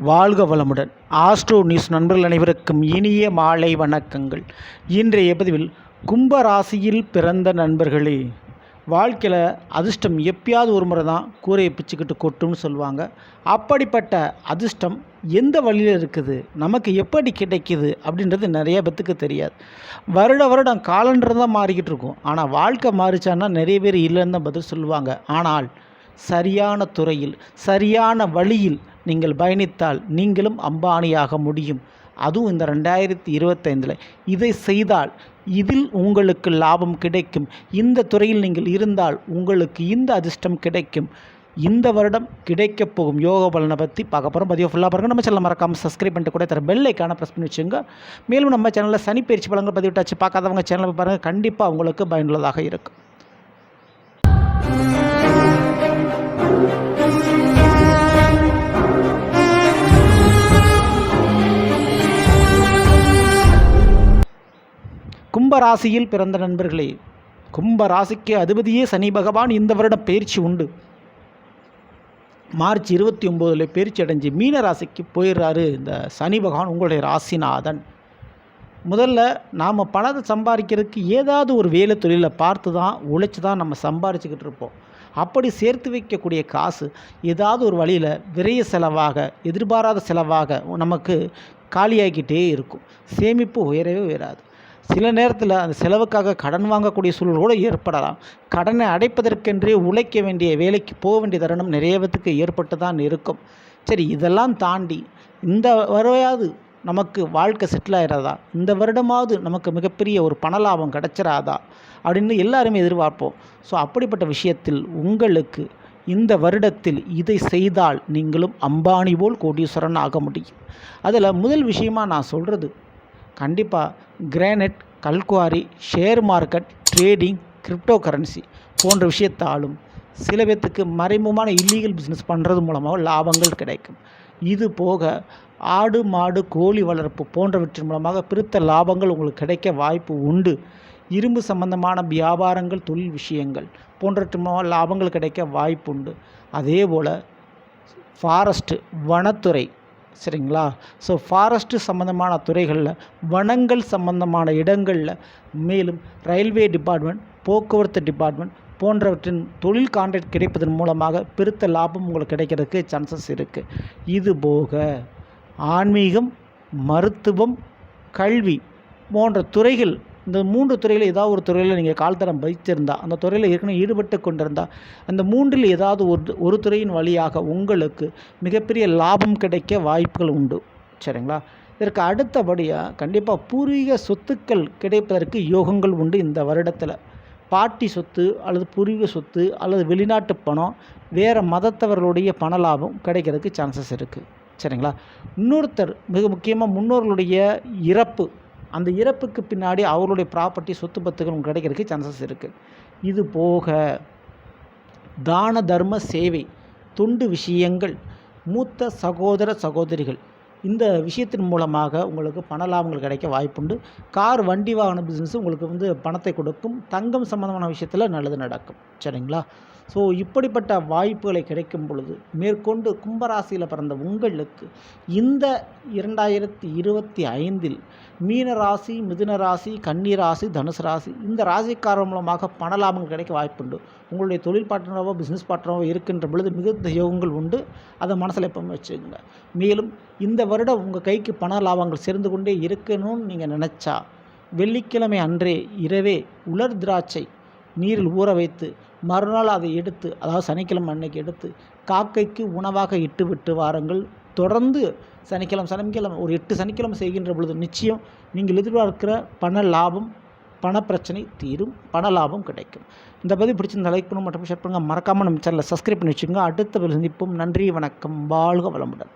வாழ்க வளமுடன். Astro news நண்பர்கள் அனைவருக்கும் இனிய மாலை வணக்கங்கள். இன்றைய பதிவில் கும்ப ராசியில் பிறந்த நண்பர்களே வாழ்க்கையில் அதிர்ஷ்டம் எப்பயாவது ஒரு முறை தான் கூரையை பிச்சுக்கிட்டு கொட்டும்னு சொல்லுவாங்க. அப்படிப்பட்ட அதிர்ஷ்டம் எந்த வழியில் இருக்குது? நமக்கு எப்படி கிடைக்குது? அப்படின்றது நிறைய பேத்துக்கு தெரியாது. வருட வருடம் காலண்டர் தான் மாறிக்கிட்டு இருக்கும். ஆனால் வாழ்க்கை மாறிச்சான்னா நிறைய பேர் இல்லைன்னு தான் பதில் சொல்லுவாங்க. ஆனால் சரியான துறையில் சரியான வழியில் நீங்கள் பயணித்தால் நீங்களும் அம்பானியாக முடியும். அதுவும் இந்த ரெண்டாயிரத்தி இருபத்தைந்தில். இதை செய்தால் இதில் உங்களுக்கு லாபம் கிடைக்கும். இந்த துறையில் நீங்கள் இருந்தால் உங்களுக்கு இந்த அதிர்ஷ்டம் கிடைக்கும். இந்த வருடம் கிடைக்கப் போகும் யோக பலனை பற்றி பார்க்க போகிறோம் பதிவு ஃபுல்லாக பாருங்கள் நம்ம சேனல் மறக்காமல் சப்ஸ்கிரைப் பண்ணிட்டு கூட தர பெல்லைக்கான ப்ரெஸ் பண்ணி வச்சுங்க மேலும் நம்ம சேனலில் சனி பயிற்சி பலங்கள் பதிவிட்டாச்சு. பார்க்காதவங்க சேனலை பாருங்கள் கண்டிப்பாக உங்களுக்கு பயனுள்ளதாக இருக்கும். கும்ப ராசியில் பிறந்த நண்பர்களே கும்ப ராசிக்கு அதிபதியே சனி பகவான் இந்த வருடம் பயிற்சி உண்டு. மார்ச் இருபத்தி ஒம்போதில் பயிற்சி அடைஞ்சு மீன ராசிக்கு போயிடுறாரு இந்த சனி பகவான் உங்களுடைய ராசிநாதன். முதல்ல நாம் பணத்தை சம்பாதிக்கிறதுக்கு ஏதாவது ஒரு வேலை தொழிலை பார்த்து தான் உழைச்சி தான் நம்ம சம்பாரிச்சுக்கிட்டு இருப்போம். அப்படி சேர்த்து வைக்கக்கூடிய காசு ஏதாவது ஒரு வழியில் விரைய செலவாக எதிர்பாராத செலவாக நமக்கு காலியாகிக்கிட்டே இருக்கும். சேமிப்பு உயரவே உயராது. சில நேரத்தில் அந்த செலவுக்காக கடன் வாங்கக்கூடிய சூழல் கூட ஏற்படலாம். கடனை அடைப்பதற்கென்றே உழைக்க வேண்டிய வேலைக்கு போக வேண்டிய தருணம் நிறைய பேத்துக்கு ஏற்பட்டு தான் இருக்கும். சரி இதெல்லாம் தாண்டி இந்த வரையாவது நமக்கு வாழ்க்கை செட்டில் ஆகிறதா இந்த வருடமாவது நமக்கு மிகப்பெரிய ஒரு பண லாபம் கிடச்சிடாதா அப்படின்னு எல்லாருமே எதிர்பார்ப்போம். ஸோ அப்படிப்பட்ட விஷயத்தில் உங்களுக்கு இந்த வருடத்தில் இதை செய்தால் நீங்களும் அம்பானி போல் கோடீஸ்வரன் ஆக முடியும். அதில் முதல் விஷயமாக நான் சொல்கிறது கண்டிப்பாக கிரானைட் கல்குவாரி share market trading crypto currency போன்ற விஷயத்தாலும் சில பேர்த்துக்கு மறைமுகமான இல்லீகல் பிஸ்னஸ் பண்ணுறது மூலமாக லாபங்கள் கிடைக்கும். இது போக ஆடு மாடு கோழி வளர்ப்பு போன்றவற்றின் மூலமாக பிரித்த லாபங்கள் உங்களுக்கு கிடைக்க வாய்ப்பு உண்டு. இரும்பு சம்பந்தமான வியாபாரங்கள் தொழில் விஷயங்கள் போன்றவற்றின் மூலமாக லாபங்கள் கிடைக்க வாய்ப்பு உண்டு. அதே போல் ஃபாரஸ்ட்டு வனத்துறை சரிங்களா? ஸோ ஃபாரஸ்ட்டு சம்மந்தமான துறைகளில் வனங்கள் சம்பந்தமான இடங்களில் மேலும் ரயில்வே டிபார்ட்மெண்ட் போக்குவரத்து டிபார்ட்மெண்ட் போன்றவற்றின் தொழில் கான்ட்ராக்ட் கிடைப்பதன் மூலமாக பெருத்த லாபம் உங்களுக்கு கிடைக்கிறதுக்கு சான்சஸ் இருக்குது இது போக ஆன்மீகம் மருத்துவம் கல்வி போன்ற துறைகள் இந்த மூன்று துறையில் ஏதாவது ஒரு துறையில் நீங்கள் கால்தரம் வைத்திருந்தால் அந்த துறையில் ஏற்கனவே ஈடுபட்டு கொண்டிருந்தால் அந்த மூன்றில் ஏதாவது ஒரு ஒரு துறையின் வழியாக உங்களுக்கு மிகப்பெரிய லாபம் கிடைக்க வாய்ப்புகள் உண்டு. சரிங்களா? இதற்கு அடுத்தபடியாக கண்டிப்பாக பூர்வீக சொத்துக்கள் கிடைப்பதற்கு யோகங்கள் உண்டு இந்த வருடத்தில். பாட்டி சொத்து அல்லது பூர்வீக சொத்து அல்லது வெளிநாட்டு பணம் வேறு மதத்தவர்களுடைய பண லாபம் கிடைக்கிறதுக்கு சான்சஸ் இருக்குது சரிங்களா? இன்னொருத்தர் மிக முக்கியமாக முன்னோர்களுடைய இறப்பு அந்த இறப்புக்கு பின்னாடி அவருடைய ப்ராப்பர்ட்டி சொத்து பத்துகள் கிடைக்கிறதுக்கு சான்சஸ் இருக்குது இது போக தான தர்ம சேவை தொண்டு விஷயங்கள் மூத்த சகோதர சகோதரிகள் இந்த விஷயத்தின் மூலமாக உங்களுக்கு பண லாபங்கள் கிடைக்க வாய்ப்புண்டு. கார் வண்டி வாகன பிஸ்னஸ் உங்களுக்கு வந்து பணத்தை கொடுக்கும். தங்கம் சம்மந்தமான விஷயத்தில் நல்லது நடக்கும். சரிங்களா? ஸோ இப்படிப்பட்ட வாய்ப்புகளை கிடைக்கும் பொழுது மேற்கொண்டு கும்பராசியில் பிறந்த உங்களுக்கு இந்த இரண்டாயிரத்தி இருபத்தி ஐந்தில் மீன ராசி மிதுன ராசி கன்னி ராசி தனுசு ராசி இந்த ராசிக்காரர் மூலமாக பண லாபங்கள் கிடைக்க வாய்ப்புண்டு. உங்களுடைய தொழில் பார்ட்னராகவோ பிஸ்னஸ் பார்ட்னராகவோ இருக்கின்ற பொழுது மிகுந்த யோகங்கள் உண்டு. அதை மனசில் எப்பவுமே வச்சுக்கோங்க. மேலும் இந்த வருடம் உங்கள் கைக்கு பண லாபங்கள் சேர்ந்து கொண்டே இருக்கணும்னு நீங்கள் நினச்சா வெள்ளிக்கிழமை அன்றே இரவே உலர் திராட்சை நீரில் ஊற வைத்து மறுநாள் அதை எடுத்து அதாவது சனிக்கிழமை அன்னைக்கு எடுத்து காக்கைக்கு உணவாக இட்டு விட்டு வாருங்கள். தொடர்ந்து சனிக்கிழமை சனிக்கிழமை ஒரு எட்டு சனிக்கிழமை செய்கின்ற பொழுது நிச்சயம் நீங்கள் எதிர்பார்க்கிற பண லாபம் பண பிரச்சனை தீரும் பண லாபம் கிடைக்கும். இந்த பதிவு பிடிச்சிருந்த லைக் பண்ணும் மற்றும் ஷேர் பண்ணுங்கள் மறக்காமல் நம்ம சேனலை சப்ஸ்கிரைப் பண்ணி வச்சுக்கோங்க. அடுத்த சந்திப்போம். நன்றி வணக்கம். வாழ்க வளமுடன்.